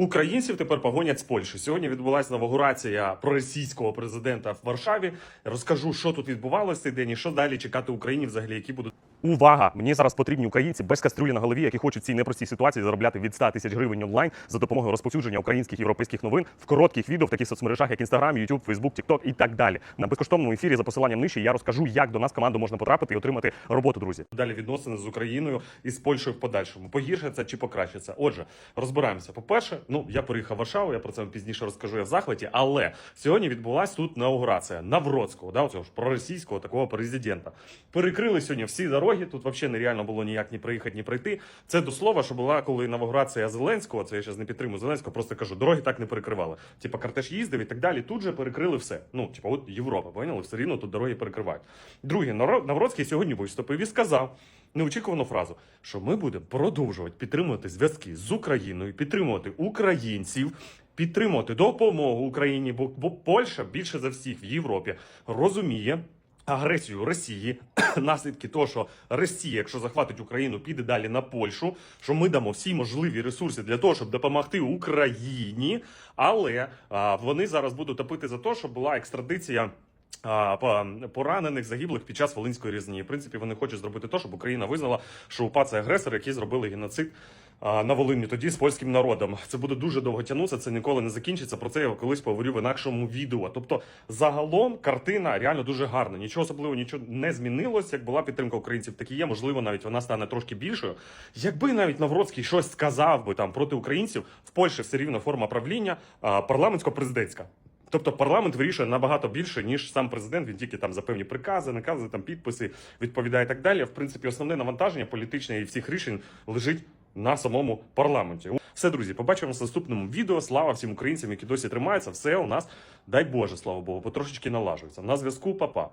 Українців тепер погонять з Польщі. Сьогодні відбулася новогурація проросійського президента в Варшаві. Розкажу, що тут відбувалося цей день і що далі чекати Україні, взагалі, які будуть. Увага! Мені зараз потрібні українці без кастрюлі на голові, які хочуть в цій непростій ситуації заробляти від 100 тисяч гривень онлайн за допомогою розповсюдження українських європейських новин в коротких відео в таких соцмережах, як Instagram, YouTube, Facebook, TikTok і так далі. На безкоштовному ефірі за посиланням нижче я розкажу, як до нас команду можна потрапити і отримати роботу, друзі. Далі відносини з Україною і з Польщею в подальшому. Погіршиться чи покращиться? Отже, розбираємося. По-перше, ну я переїхав в Варшаву, я про це пізніше розкажу. Я в захваті, але сьогодні відбулася тут інаугурація Навроцького, да, оцього ж проросійського такого президента. Перекрили сьогодні всі дороги. Тут взагалі нереально було ніяк ні проїхати, ні пройти. Це до слова, що була коли інаугурація Зеленського. Це я зараз не підтримую Зеленського, просто кажу, дороги так не перекривали. Типа кортеж їздив і так далі. Тут же перекрили все. Ну, типа, от Європа, поняли? Все рівно тут дороги перекривають. Друге, Навроцький сьогодні виступив і сказав неочікувану фразу, що ми будемо продовжувати підтримувати зв'язки з Україною, підтримувати українців. Підтримувати допомогу Україні, бо, бо Польща більше за всіх в Європі розуміє агресію Росії, наслідки того, що Росія, якщо захватить Україну, піде далі на Польщу, що ми дамо всі можливі ресурси для того, щоб допомогти Україні, але а, вони зараз будуть топити за те, щоб була екстрадиція. по- Поранених загиблих під час Волинської різні. В принципі, вони хочуть зробити те, щоб Україна визнала, що УПА це агресори, які зробили геноцид на Волині тоді з польським народом. Це буде дуже довго тягнутися, це ніколи не закінчиться. Про це я колись поговорю в інакшому відео. Тобто, загалом картина реально дуже гарна. Нічого особливого нічого не змінилось. Як була підтримка українців, так і є. Можливо, навіть вона стане трошки більшою. Якби навіть Навроцький щось сказав би там проти українців, в Польщі все рівно форма правління парламентсько-президентська. Тобто парламент вирішує набагато більше, ніж сам президент. Він тільки там за певні прикази, накази, там підписи відповідає і так далі. В принципі, основне навантаження політичне і всіх рішень лежить на самому парламенті. Все, друзі, побачимося в наступному відео. Слава всім українцям, які досі тримаються. Все у нас, дай Боже, слава Богу, потрошечки налажується. На зв'язку, папа.